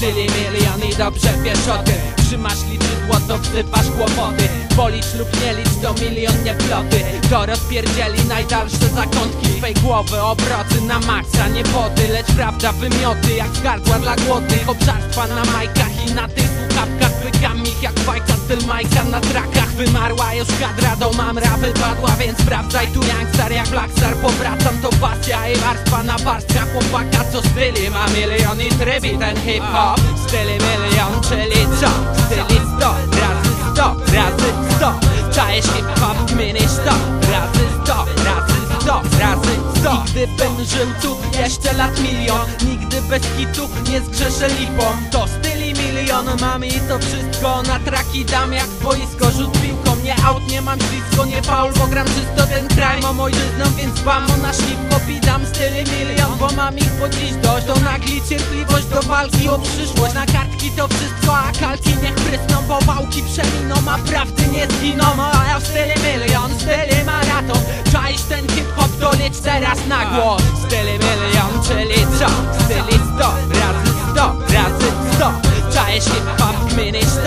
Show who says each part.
Speaker 1: styli milion i dobrze wiesz o tym Trzymasz liczydło, to wsypasz kłopoty. Policz lub nie licz, to milion nie ploty. To rozpierdzieli najdalsze zakątki. Twej głowy obroty na maksa Nie wody, lecz prawda wymioty Jak gardła dla głodnych Obżarstwa na majkach i na tych słuchawkach Wykamich jak bajka, styl majka na trakach. Wymarła już kadra, do mamra wypadła Więc sprawdzaj tu youngstar jak blackstar Powracam to pasja i warstwa na warstwa Chłopaka co styli ma milion i trybi ten hip-hop. Styli milion, czyli co? Styli sto razy sto razy sto. Czajesz hip-hop, kminisz sto razy sto razy sto razy sto. I gdybym żył tu jeszcze lat milion. Nigdy bez kitu nie zgrzeszę lipą. To styli milion mam i to wszystko Na traki dam jak boisko rzut piłką Nie aut, nie mam ślisko, nie faul Bo gram czysto ten kraj. Mam ojczyzną Więc bam na szybko pidam styli milion Ich po dziś dość To nagli cierpliwość do walki o przyszłość. Na kartki to wszystko, a kalki niech prysną Bo wałki przeminą, a prawdy nie zginą. A ja w styli milion, styli maraton. Czaisz ten hip-hop, to licz teraz na głos. Styli milion, czyli co? Styli sto razy sto razy sto. Czaisz hip-hop, sto